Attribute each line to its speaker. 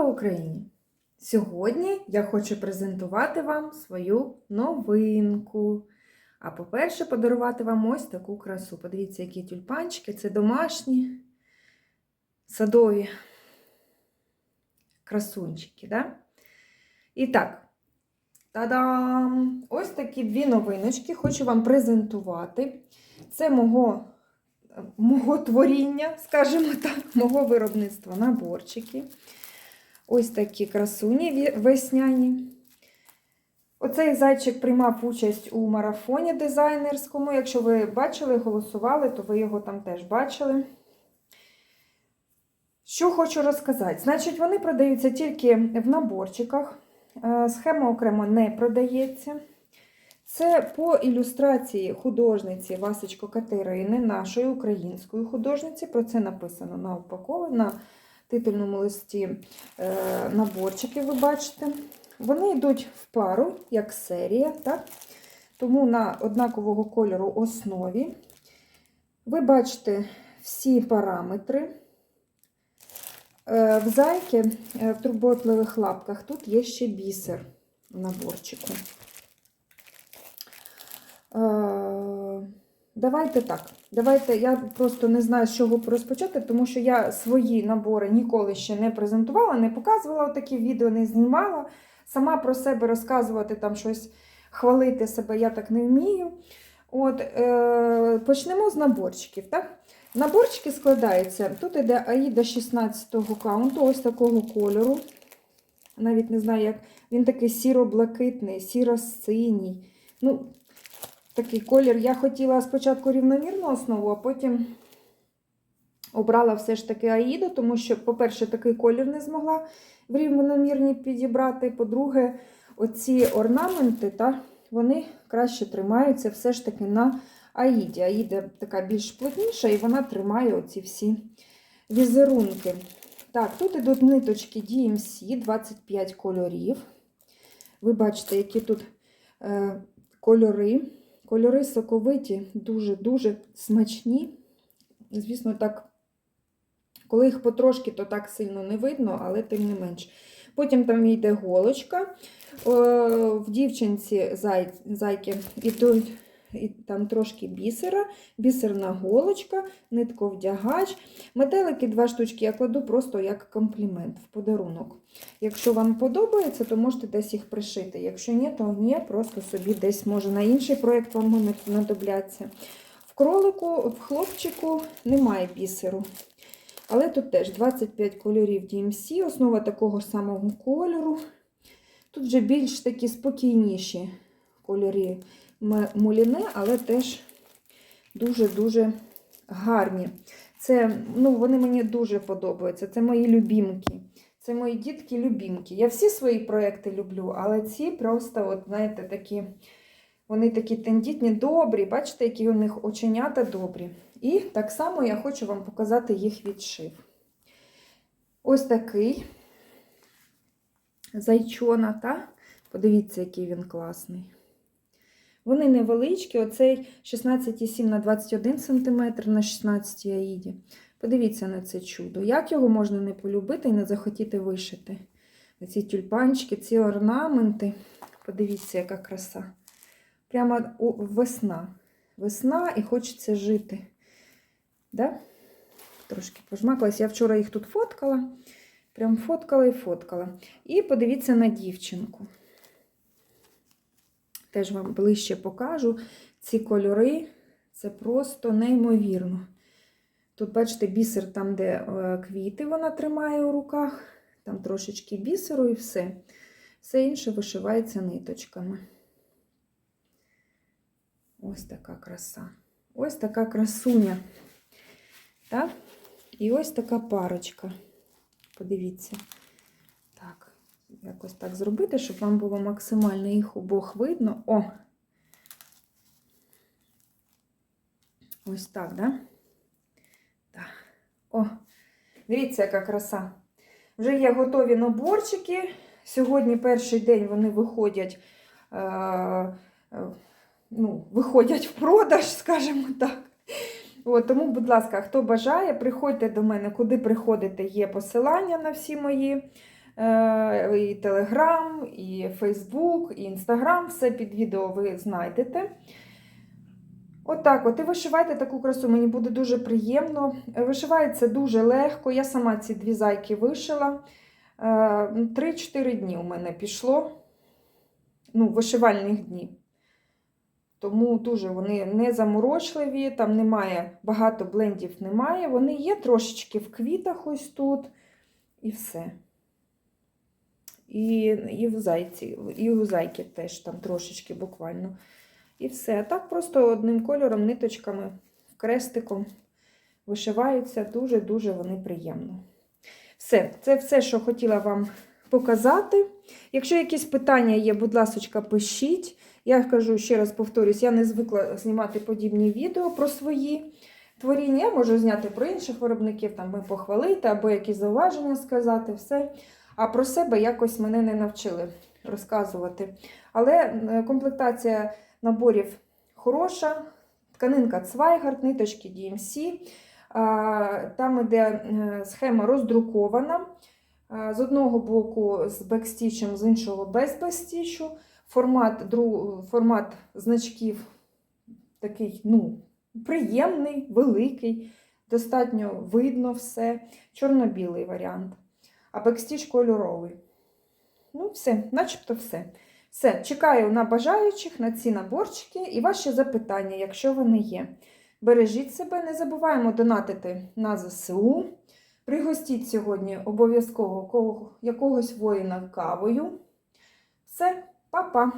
Speaker 1: Слава Україні! Сьогодні я хочу презентувати вам свою новинку. А по-перше, подарувати вам ось таку красу. Подивіться, які тюльпанчики, це домашні, садові красунчики. Да? І так, та-дам! Ось такі дві новиночки хочу вам презентувати. Це мого, мого творіння, скажімо так, мого виробництва наборчики. Ось такі красуні весняні. Оцей зайчик приймав участь у марафоні дизайнерському. Якщо ви бачили, голосували, то ви його там теж бачили. Що хочу розказати? Значить, вони продаються тільки в наборчиках. Е, Схема окремо не продається. Це по ілюстрації художниці Васечко Катерини, нашої української художниці. Про це написано на упакові, на титульному листі е, наборчики, ви бачите. Вони йдуть в пару, як серія, так? тому на однакового кольору основі. Ви бачите всі параметри. Е, В зайки е, в турботливих лапках тут є ще бісер в наборчику. Е, Давайте так. Давайте, я просто не знаю, з чого розпочати, тому що я свої набори ніколи ще не презентувала, не показувала такі відео, не знімала. Сама про себе розказувати, там щось хвалити себе я так не вмію. От, е, Почнемо з наборчиків. Так? Наборчики складаються. Тут іде Аїда 16-го каунту, ось такого кольору. Навіть не знаю, як. Він такий сіро-блакитний, сіро-синій. Ну, такий колір. Я хотіла спочатку рівномірну основу, а потім обрала все ж таки Аїду, тому що, по-перше, такий колір не змогла в рівномірні підібрати. По-друге, оці орнаменти, та, вони краще тримаються все ж таки на Аїді. Аїда така більш плотніша, і вона тримає оці всі візерунки. Так, тут ідуть ниточки DMC, 25 кольорів. Ви бачите, які тут е, кольори. Кольори соковиті, дуже-дуже смачні. Звісно, так, коли їх потрошки, то так сильно не видно, але тим не менш. Потім там йде голочка. В дівчинці зай, зайки йдуть і там трошки бісера, бісерна голочка, нитковдягач. Метелики два штучки я кладу просто як комплімент в подарунок. Якщо вам подобається, то можете десь їх пришити. Якщо ні, то ні, просто собі десь може на інший проєкт вам знадобляться. В кролику, в хлопчику немає бісеру. Але тут теж 25 кольорів DMC, основа такого самого кольору. Тут вже більш такі спокійніші кольори муліне, але теж дуже-дуже гарні. Це, ну, Вони мені дуже подобаються. Це мої любімки. Це мої дітки-любімки. Я всі свої проекти люблю, але ці просто, от, знаєте, такі, вони такі тендітні, добрі. Бачите, які у них оченята добрі. І так само я хочу вам показати їх відшив. Ось такий зайчона, та? Подивіться, який він класний. Вони невеличкі, оцей 16,7 на 21 см на 16 аїді. Подивіться на це чудо. Як його можна не полюбити і не захотіти вишити? Ці тюльпанчики, ці орнаменти. Подивіться, яка краса. Прямо весна. Весна і хочеться жити. Да? Трошки пожмакалась. Я вчора їх тут фоткала. Прям фоткала і фоткала. І подивіться на дівчинку. Теж вам ближче покажу. Ці кольори це просто неймовірно. Тут, бачите, бісер там, де е, квіти вона тримає у руках, там трошечки бісеру і все. Все інше вишивається ниточками. Ось така краса. Ось така красуня. Так? І ось така парочка. Подивіться. Якось так зробити, щоб вам було максимально їх обох видно. О! Ось так, да? Так. О, дивіться, яка краса. Вже є готові наборчики. Сьогодні перший день вони виходять, е, е, ну, виходять в продаж, скажімо так. От, тому, будь ласка, хто бажає, приходьте до мене, куди приходите, є посилання на всі мої. Е, І Телеграм, і Фейсбук, і Інстаграм, все під відео ви знайдете. Отак, от, і вишивайте таку красу, мені буде дуже приємно. Вишивається дуже легко. Я сама ці дві зайки вишила. Е, 3-4 дні у мене пішло. Ну, вишивальних днів. Тому дуже вони не заморочливі, там немає, багато блендів немає. Вони є трошечки в квітах ось тут. І все. І, і в зайці, і у зайки теж там трошечки буквально. І все. Так просто одним кольором, ниточками, крестиком вишиваються. Дуже-дуже вони приємно. Все, це все, що хотіла вам показати. Якщо якісь питання є, будь ласка, пишіть. Я кажу, ще раз повторюсь, я не звикла знімати подібні відео про свої творіння. Я можу зняти про інших виробників, там ми похвалити або якісь зауваження сказати, все. А про себе якось мене не навчили розказувати. Але е, комплектація наборів хороша, тканинка Цвайгард, ниточки DMC. Там іде е, схема роздрукована. З одного боку з бекстічем, з іншого без бекстічу. Формат, дру- формат значків такий, ну, приємний, великий, достатньо видно все. Чорно-білий варіант. А бекстіж кольоровий. Ну, все, начебто все. Все, чекаю на бажаючих, на ці наборчики і ваші запитання, якщо вони є. Бережіть себе, не забуваємо донатити на ЗСУ. Пригостіть сьогодні обов'язково якогось воїна кавою. Все, па-па!